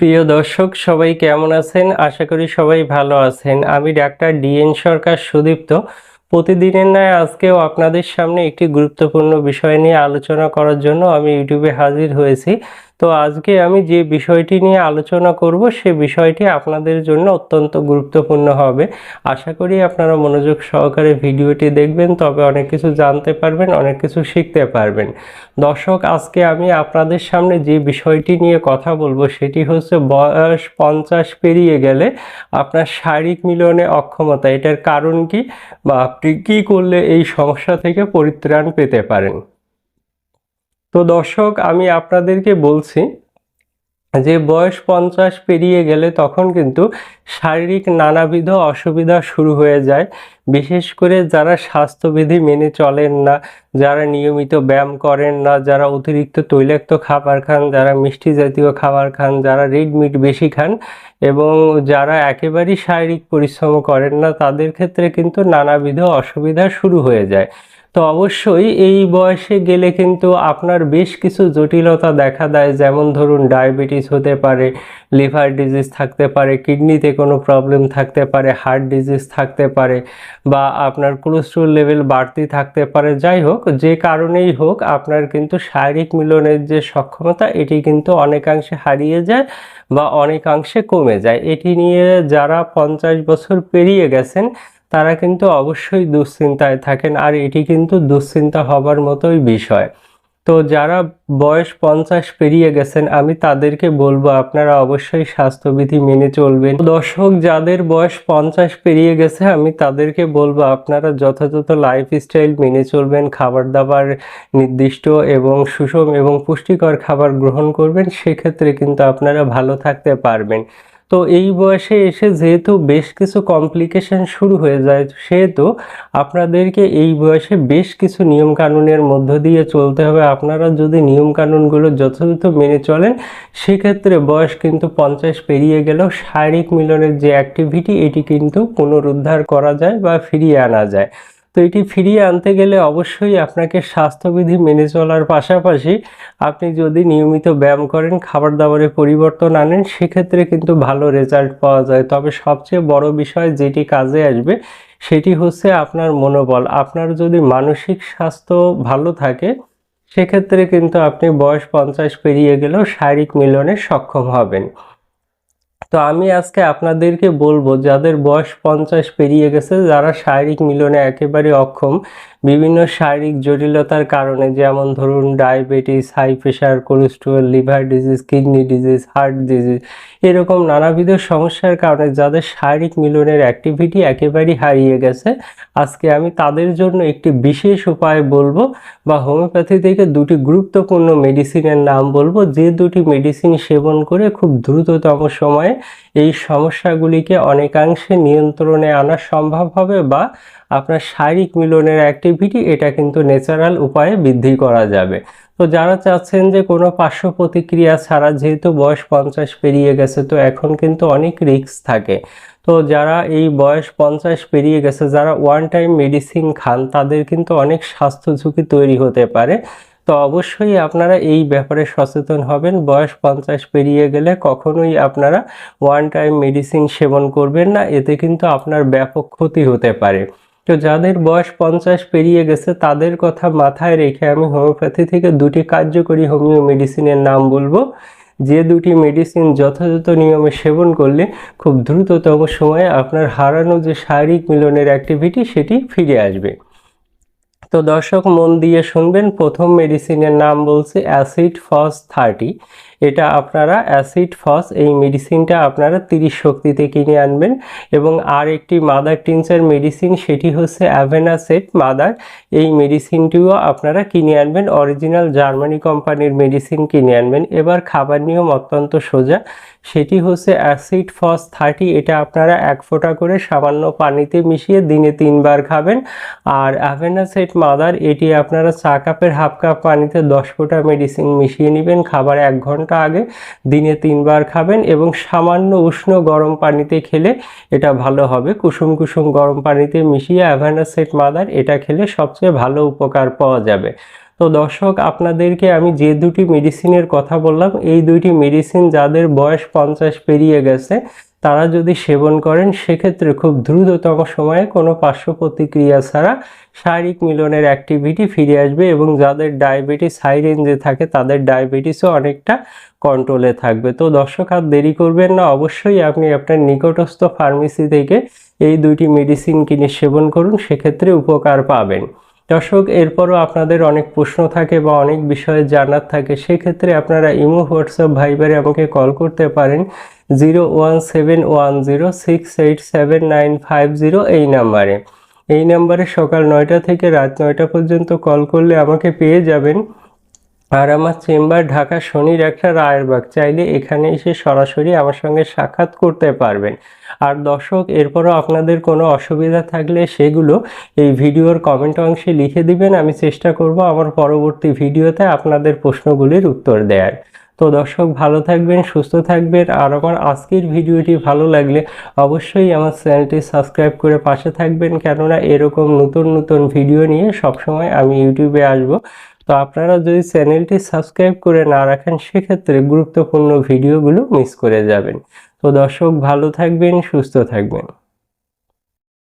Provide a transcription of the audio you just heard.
প্রিয় দর্শক, সবাই কেমন আছেন? আশা করি সবাই ভালো আছেন। আমি ডাক্তার ডিএন সরকার সুদীপ্ত। প্রতিদিনের ন্যায় আজকেও আপনাদের সামনে একটি গুরুত্বপূর্ণ বিষয় নিয়ে আলোচনা করার জন্য আমি ইউটিউবে হাজির হয়েছি। তো আজকে আমি যে বিষয়টি নিয়ে আলোচনা করব, সে বিষয়টি আপনাদের জন্য অত্যন্ত গুরুত্বপূর্ণ হবে। আশা করি আপনারা মনোযোগ সহকারে ভিডিওটি দেখবেন, তবে অনেক কিছু জানতে পারবেন, অনেক কিছু শিখতে পারবেন। দর্শক, আজকে আমি আপনাদের সামনে যে বিষয়টি নিয়ে কথা বলব, সেটি হচ্ছে বয়স পঞ্চাশ পেরিয়ে গেলে আপনার শারীরিক মিলনে অক্ষমতা, এটার কারণ কি বা আপনি কী করলে এই সমস্যা থেকে পরিত্রাণ পেতে পারেন? তো দর্শক, আমি আপনাদেরকে বলছি যে বয়স পঞ্চাশ পেরিয়ে গেলে তখন কিন্তু শারীরিক নানাবিধ অসুবিধা শুরু হয়ে যায়। বিশেষ করে যারা স্বাস্থ্যবিধি মেনে চলেন না, যারা নিয়মিত ব্যায়াম করেন না, যারা অতিরিক্ত তৈলাক্ত খাবার খান, যারা মিষ্টি জাতীয় খাবার খান, যারা রেড মিট বেশি খান এবং যারা একেবারেই শারীরিক পরিশ্রম করেন না, তাদের ক্ষেত্রে কিন্তু নানাবিধ অসুবিধা শুরু হয়ে যায়। তো অবশ্যই এই বয়সে গেলে কিন্তু আপনার বেশ কিছু জটিলতা দেখা দেয়। যেমন ধরুন, ডায়াবেটিস হতে পারে, লিভার ডিজিজ থাকতে পারে, কিডনিতে কোনো প্রবলেম থাকতে পারে, হার্ট ডিজিজ থাকতে পারে বা আপনার কোলেস্ট্রল লেভেল বাড়তি থাকতে পারে। যাই হোক, যে কারণেই হোক, আপনার কিন্তু শারীরিক মিলনের যে সক্ষমতা, এটি কিন্তু অনেকাংশে হারিয়ে যায় বা অনেকাংশে কমে যায়। এটি নিয়ে যারা পঞ্চাশ বছর পেরিয়ে গেছেন তারা কিন্তু অবশ্যই দুশ্চিন্তায় থাকেন আর এটি কিন্তু দুশ্চিন্তা হবার মতোই বিষয়। তো যারা বয়স পঞ্চাশ পেরিয়ে গেছেন, আমি তাদেরকে বলব আপনারা অবশ্যই স্বাস্থ্যবিধি মেনে চলবেন। দর্শক, যাদের বয়স পঞ্চাশ পেরিয়ে গেছে, আমি তাদেরকে বলব আপনারা যথাযথ লাইফস্টাইল মেনে চলবেন খাবার দাবার নির্দিষ্ট এবং সুষম এবং পুষ্টিকর খাবার গ্রহণ করবেন, সেক্ষেত্রে কিন্তু আপনারা ভালো থাকতে পারবেন। তো এই বয়সে এসে যেহেতু বেশ কিছু কমপ্লিকেশন শুরু হয়ে যায়, সেহেতু আপনাদেরকে এই বয়সে বেশ কিছু নিয়মকানুনের মধ্য দিয়ে চলতে হবে। আপনারা যদি নিয়মকানুনগুলো যথাযথ মেনে চলেন, সেক্ষেত্রে বয়স কিন্তু পঞ্চাশ পেরিয়ে গেলেও শারীরিক মিলনের যে অ্যাক্টিভিটি এটি কিন্তু পুনরুদ্ধার করা যায় বা ফিরিয়ে আনা যায়। তো এটি ফিরিয়ে আনতে গেলে অবশ্যই আপনাকে স্বাস্থ্যবিধি মেনে চলার পাশাপাশি আপনি যদি নিয়মিত ব্যায়াম করেন, খাবার দাবারে পরিবর্তন আনেন, সেক্ষেত্রে কিন্তু ভালো রেজাল্ট পাওয়া যায়। তবে সবচেয়ে বড় বিষয় যেটি কাজে আসবে, সেটি হচ্ছে আপনার মনোবল। আপনার যদি মানসিক স্বাস্থ্য ভালো থাকে, সেক্ষেত্রে কিন্তু আপনি বয়স পঞ্চাশ পেরিয়ে গেলেও শারীরিক মিলনে সক্ষম হবেন। তো আমি আজকে আপনাদেরকে বলব, যাদের বয়স পঞ্চাশ পেরিয়ে গেছে, যারা শারীরিক মিলনে একেবারে অক্ষম বিভিন্ন শারীরিক জটিলতার কারণে যেমন ধরুন diabetes, high pressure cholesterol, liver disease, kidney disease, heart disease, এরকম নানাবিধ সমস্যার কারণে যাদের শারীরিক মিলনের অ্যাক্টিভিটি একেবারেই হারিয়ে গেছে, আজকে আমি তাদের জন্য একটি বিশেষ উপায় বলব বা হোমিওপ্যাথি থেকে দুটি গুরুত্বপূর্ণ মেডিসিনের নাম বলব। যে দুটি মেডিসিন সেবন করে খুব দ্রুততম সময়ে এই সমস্যাগুলিকে অনেকাংশে নিয়ন্ত্রণে আনা সম্ভব হবে বা আপনার শারীরিক মিলনের অ্যাক্টিভিটি এটা কিন্তু ন্যাচারাল উপায়ে বৃদ্ধি করা যাবে। তো যারা চাচ্ছেন যে কোনো পার্শ্ব প্রতিক্রিয়া ছাড়া, যেহেতু বয়স পঞ্চাশ পেরিয়ে গেছে, তো এখন কিন্তু অনেক রিস্ক থাকে। তো যারা এই বয়স পঞ্চাশ পেরিয়ে গেছে, যারা ওয়ান টাইম মেডিসিন খান, তাদের কিন্তু অনেক স্বাস্থ্য ঝুঁকি তৈরি হতে পারে। তো অবশ্যই আপনারা এই ব্যাপারে সচেতন হবেন। বয়স পঞ্চাশ পেরিয়ে গেলে কখনোই আপনারা ওয়ান টাইম মেডিসিন সেবন করবেন না, এতে কিন্তু আপনার ব্যাপক ক্ষতি হতে পারে। তো যাদের বয়স পঞ্চাশ পেরিয়ে গেছে, তাদের কথা মাথায় রেখে আমি হোমিওপ্যাথি থেকে দুটি কার্যকরী হোমিও মেডিসিনের নাম বলব। যে দুটি মেডিসিন যথাযথ নিয়মে সেবন করলে খুব দ্রুততম সময়ে আপনার হারানো যে শারীরিক মিলনের অ্যাক্টিভিটি সেটি ফিরে আসবে। তো দর্শক, মন দিয়ে শুনবেন, প্রথম মেডিসিনের নাম বলছে অ্যাসিড ফস থার্টি। এটা আপনারা অ্যাসিড ফস এই মেডিসিনটা আপনারা তিরিশ শক্তিতে কিনে আনবেন। এবং আর একটি মাদার টিনসের মেডিসিন সেটি হচ্ছে অ্যাভেনাসেট মাদার এই মেডিসিনটিও আপনারা কিনে আনবেন অরিজিনাল জার্মানি কোম্পানির মেডিসিন কিনে আনবেন। এবার খাবার নিয়ম অত্যন্ত সোজা। সেটি হচ্ছে অ্যাসিড ফস থার্টি এটা আপনারা এক ফোঁটা করে সামান্য পানিতে মিশিয়ে দিনে তিনবার খাবেন। আর অ্যাভেনাসেট মাদার, এটি আপনারা চা কাপের হাফ কাপ পানিতে দশ ফোঁটা মেডিসিন মিশিয়ে নেবেন। খাবার এক ঘণ্টা আগে দিনে তিনবার খাবেন এবং সামান্য উষ্ণ গরম পানিতে খেলে এটা ভালো হবে। কুসুম কুসুম গরম পানিতে মিশিয়ে অ্যাভেনাসেট মাদার, এটা খেলে সবচেয়ে ভালো উপকার পাওয়া যাবে। তো দর্শক, আপনাদেরকে আমি যে দুটি মেডিসিনের কথা বললাম, এই দুইটি মেডিসিন যাদের বয়স পঞ্চাশ পেরিয়ে গেছে, তারা যদি সেবন করেন, সেক্ষেত্রে খুব দ্রুততম সময়ে কোনো পার্শ্ব প্রতিক্রিয়া ছাড়া শারীরিক মিলনের অ্যাক্টিভিটি ফিরে আসবে এবং যাদের ডায়াবেটিস হাই রেঞ্জে থাকে, তাদের ডায়াবেটিসও অনেকটা কন্ট্রোলে থাকবে। তো দর্শক, আর দেরি করবেন না, অবশ্যই আপনি আপনার নিকটস্থ ফার্মেসি থেকে এই দুইটি মেডিসিন কিনে সেবন করুন, সেক্ষেত্রে উপকার পাবেন। দর্শক, এরপরও আপনাদের অনেক প্রশ্ন থাকে বা অনেক বিষয়ে জানার থাকে, সেক্ষেত্রে আপনারা ইমো, হোয়াটসঅ্যাপ, ভাইবারে আমাকে কল করতে পারেন। Zero one seven one zero, six eight seven nine five zero এই নাম্বারে। এই নাম্বারে সকাল নয়টা থেকে রাত নয়টা পর্যন্ত কল করলে আমাকে পেয়ে যাবেন। আর আমার চেম্বার ঢাকা শনির একটা রায়েরবাগ, চাইলে এখানে এসে সরাসরি আমার সঙ্গে সাক্ষাৎ করতে পারবেন। আর দর্শক, এরপরও আপনাদের কোনো অসুবিধা থাকলে সেগুলো এই ভিডিওর কমেন্ট অংশে লিখে দিবেন। আমি চেষ্টা করব আমার পরবর্তী ভিডিওতে আপনাদের প্রশ্নগুলির উত্তর দেওয়ার তো দর্শক, ভালো থাকবেন, সুস্থ থাকবেন। আর আমার আজকের ভিডিওটি ভালো লাগলে অবশ্যই আমার চ্যানেলটি সাবস্ক্রাইব করে পাশে থাকবেন। কেননা এরকম নতুন নতুন ভিডিও নিয়ে সবসময় আমি ইউটিউবে আসব। তো আপনারা যদি চ্যানেলটি সাবস্ক্রাইব করে না রাখেন, সেক্ষেত্রে গুরুত্বপূর্ণ ভিডিওগুলো মিস করে যাবেন। তো দর্শক ভালো থাকবেন, সুস্থ থাকবেন।